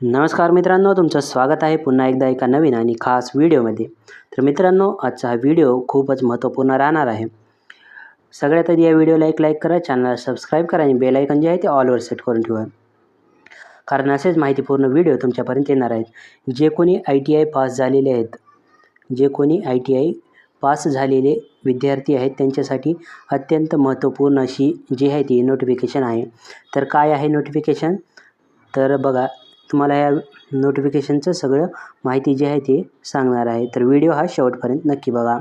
नमस्कार मित्रांनो तुमचं स्वागत आहे पुन्हा एकदा एका नवीन आणि खास व्हिडिओमध्ये. तर मित्रांनो आजचा हा व्हिडिओ खूपच महत्त्वपूर्ण राहणार आहे. सगळ्यात आधी या व्हिडिओला एक लाईक करा चॅनलला सबस्क्राईब करा आणि बेलायकन जे आहे ते ऑलवर सेट करून ठेवा. कारण असेच माहितीपूर्ण व्हिडिओ तुमच्यापर्यंत येणार आहेत. जे कोणी आय टी आय पास झालेले आहेत जे कोणी आय टी आय पास झालेले विद्यार्थी आहेत त्यांच्यासाठी अत्यंत महत्त्वपूर्ण अशी जी आहे ती नोटिफिकेशन आहे. तर काय आहे नोटिफिकेशन? तर बघा तुम्हाला या नोटिफिकेशनचं सगळं माहिती जी आहे ती सांगणार आहे. तर व्हिडिओ हा शेवटपर्यंत नक्की बघा.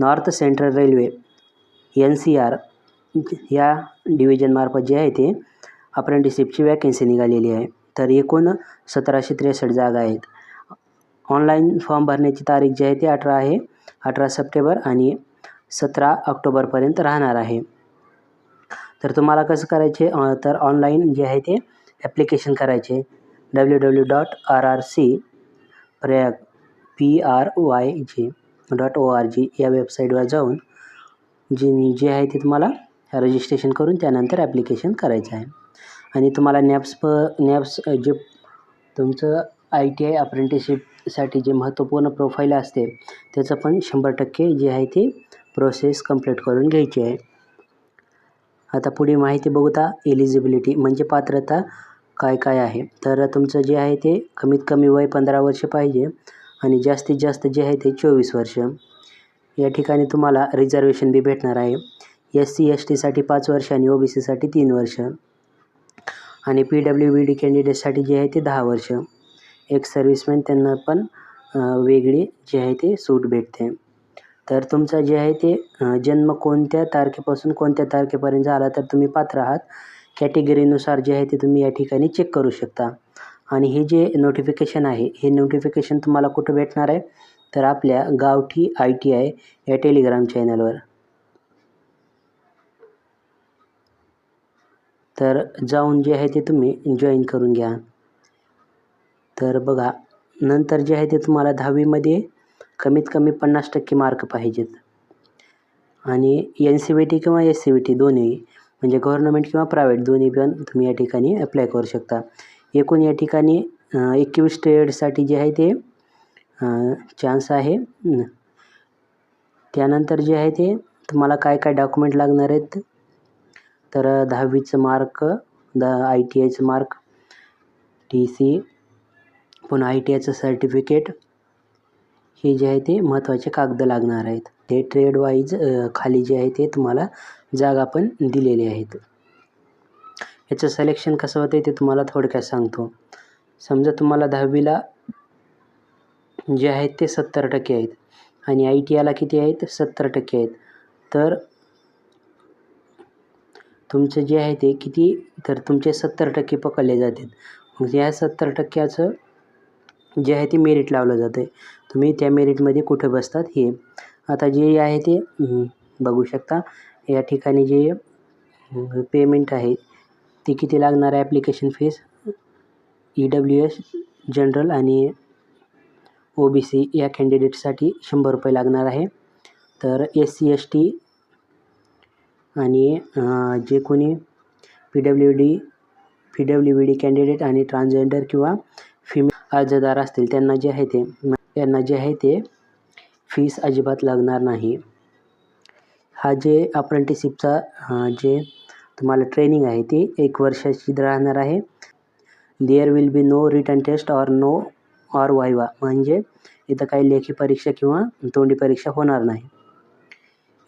North central railway N C R या डिव्हिजनमार्फत जे आहे ते अप्रेंटिसशिपची वॅकन्सी निघालेली आहे. तर एकूण सतराशे त्रेसष्ट जागा आहेत. ऑनलाईन फॉर्म भरण्याची तारीख जी आहे ती अठरा आहे. अठरा सप्टेंबर आणि सतरा ऑक्टोबरपर्यंत राहणार आहे. तर तुम्हाला कसं करायचे? तर ऑनलाईन जे आहे ते ॲप्लिकेशन करायचे. W W dot R R C Prayag P R Y G dot O R G या वेबसाईटवर जाऊन जी जे आहे ते तुम्हाला रजिस्ट्रेशन करून त्यानंतर ॲप्लिकेशन करायचं आहे. आणि तुम्हाला नॅप्स प नॅप्स जे तुमचं आय टी आय अप्रेंटिसशिपसाठी जे महत्त्वपूर्ण प्रोफाईल असते त्याचं पण शंभर टक्के जे आहे ते प्रोसेस कंप्लीट करून घ्यायची आहे. आता पुढे माहिती बघता एलिजिबिलिटी म्हणजे पात्रता काय काय आहे? तर तुमचं जे आहे ते कमीत कमी वय पंधरा वर्ष पाहिजे आणि जास्तीत जास्त जे आहे ते चोवीस वर्ष. या ठिकाणी तुम्हाला रिझर्वेशन बी भेटणार आहे. एस सी एस टीसाठी पाच वर्ष आणि ओ बी सीसाठी तीन वर्ष. आणि पी डब्ल्यू बी डी कॅन्डिडेटसाठी जे आहे ते दहा वर्ष. एक सर्व्हिसमॅन त्यांना पण वेगळी जे आहे ते सूट भेटते. तर तुमचं जे आहे ते जन्म कोणत्या तारखेपासून कोणत्या तारखेपर्यंत झाला तर तुम्ही पात्र आहात? कॅटेगरीनुसार जे आहे ते तुम्ही या ठिकाणी चेक करू शकता. आणि हे जे नोटिफिकेशन आहे हे नोटिफिकेशन तुम्हाला कुठं भेटणार आहे? तर आपल्या गावठी आय टी आय या टेलिग्राम चॅनलवर तर जाऊन जे आहे ते तुम्ही जॉईन करून घ्या. तर बघा नंतर जे आहे ते तुम्हाला दहावीमध्ये कमीत कमी पन्नास टक्के मार्क पाहिजेत. आणि एन सी बी टी किंवा एस सी बी टी दोन्ही म्हणजे गव्हर्नमेंट किंवा प्रायव्हेट दोन्ही पण तुम्ही या ठिकाणी अप्लाय करू शकता. एकूण या ठिकाणी एकवीस ट्रेडसाठी जे आहे ते चान्स आहे. त्यानंतर जे आहे ते तुम्हाला काय काय डॉक्युमेंट लागणार आहेत? तर दहावीचं मार्क द आय टी आयचं मार्क टी सी पुन्हा आय टी आयचं सर्टिफिकेट हे जे आहे ते महत्त्वाचे कागद लागणार आहेत. हे ट्रेड वाईज खाली जे आहे ते तुम्हाला जागा पण दिलेले आहेत. याचं सिलेक्शन कसं होतं ते तुम्हाला थोडक्यात सांगतो. समजा तुम्हाला दहावीला जे आहेत ते सत्तर टक्के आहेत आणि आय टी आयला किती आहेत? सत्तर टक्के आहेत. तर तुमचं जे आहे ते किती? तर तुमचे सत्तर टक्के पकडले जातात. मग या सत्तर टक्क्याचं जे आहे ते मेरिट लावलं जातं आहे तुम्ही त्या मेरिटमध्ये कुठे बसतात हे आता जे आहे ते बघू शकता. या ठिकाणी जे पेमेंट आहे ते किती लागणार आहे application fees E W S general आणि ओ बी सी या कॅन्डिडेटसाठी शंभर रुपये लागणार आहे. तर एस सी एस टी आणि जे कोणी P W D P W B D candidate आणि ट्रान्सजेंडर किंवा फिमेल अर्जदार असतील त्यांना जे आहे ते त्यांना जे आहे ते फीस अजिबात लागणार नाही. हा जे अप्रेंटिसशिपचा जे तुम्हाला ट्रेनिंग आहे ती एक वर्षाची राहणार आहे. There will be no written test or no or viva. म्हणजे इथं काही लेखी परीक्षा किंवा तोंडी परीक्षा होणार नाही.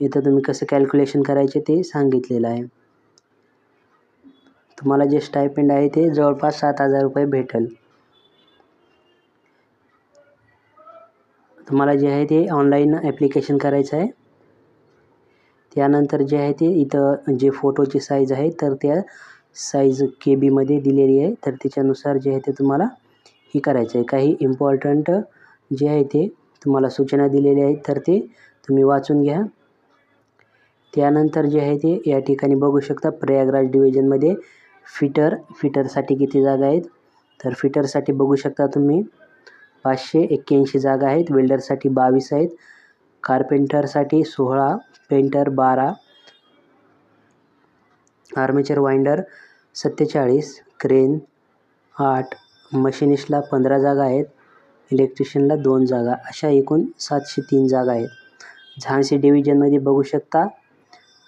इथं तुम्ही कसं कॅल्क्युलेशन करायचे ते सांगितलेलं आहे. तुम्हाला जे स्टायपेंड आहे ते जवळपास सात हजार रुपये भेटेल. तुम्हाला जे आहे ते ऑनलाईन ॲप्लिकेशन करायचं आहे. त्यानंतर जे आहे ते इथं जे फोटोची साईज आहे तर त्या साईज के बीमध्ये दिलेली आहे. तर त्याच्यानुसार जे आहे ते तुम्हाला हे करायचं आहे. काही इम्पॉर्टंट जे आहे ते तुम्हाला सूचना दिलेल्या आहेत तर ते तुम्ही वाचून घ्या. त्यानंतर जे आहे ते या ठिकाणी बघू शकता प्रयागराज डिव्हिजनमध्ये फिटर फिटरसाठी किती जागा आहेत. तर फिटरसाठी बघू शकता तुम्ही. पाचशे एक्क्याऐंशी जागा आहेत. वेल्डरसाठी बावीस आहेत. कार्पेंटरसाठी सोळा पेंटर बारा आर्मेचर वाइंडर सत्तेचाळीस क्रेन आठ मशिनिस्टला पंधरा जागा आहेत. इलेक्ट्रिशियनला दोन जागा अशा एकूण सातशे तीन जागा आहेत. झांसी डिव्हिजनमध्ये बघू शकता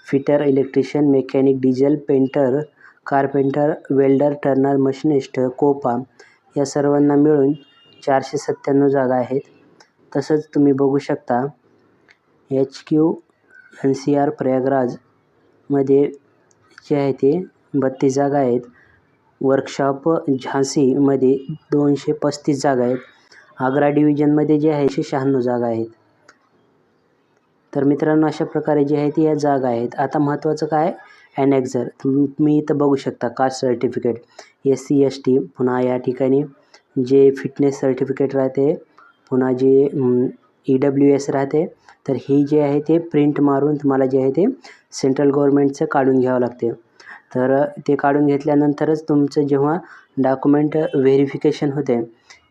fitter electrician mechanic diesel painter carpenter welder turner machinist COPA या सर्वांना मिळून चारशे सत्त्याण्णव जागा आहेत. तसंच तुम्ही बघू शकता H Q N C R प्रयागराजमध्ये जे आहे ते बत्तीस जागा आहेत. वर्कशॉप झांसीमध्ये दोनशे पस्तीस जागा आहेत. आग्रा डिव्हिजनमध्ये जे आहे एकशे शहाण्णव जागा आहेत. तर मित्रांनो अशा प्रकारे जे आहे ते या जागा आहेत. आता महत्त्वाचं काय? ॲनेक्झर तुम्ही इथं बघू शकता caste certificate S C S T पुन्हा या ठिकाणी. जे फिटनेस सर्टिफिकेट राहते पुन्हा जे ई डब्ल्यू एस राहते तर ही जे आहे ते प्रिंट मारून तुम्हाला जे आहे ते सेंट्रल गव्हर्मेंटचं काढून घ्यावं लागते. तर ते काढून घेतल्यानंतरच तुमचं जेव्हा डॉक्युमेंट व्हेरिफिकेशन होते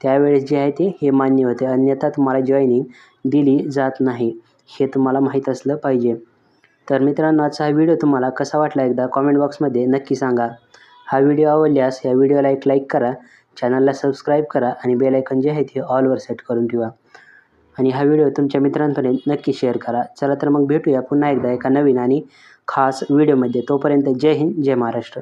त्यावेळेस जे आहे ते हे मान्य होते. अन्यथा तुम्हाला जॉईनिंग दिली जात नाही हे तुम्हाला माहीत असलं पाहिजे. तर मित्रांनो आजचा हा व्हिडिओ तुम्हाला कसा वाटला एकदा कॉमेंट बॉक्समध्ये नक्की सांगा. हा व्हिडिओ आवडल्यास या व्हिडिओला एक लाईक करा चॅनलला सबस्क्राईब करा आणि बेल आयकन जे आहे ते ऑलवर सेट करून ठेवा. आणि हा व्हिडिओ तुमच्या मित्रांपर्यंत नक्की शेअर करा. चला तर मग भेटूया पुन्हा एकदा एका नवीन आणि खास व्हिडिओमध्ये. तोपर्यंत जय हिंद जय महाराष्ट्र.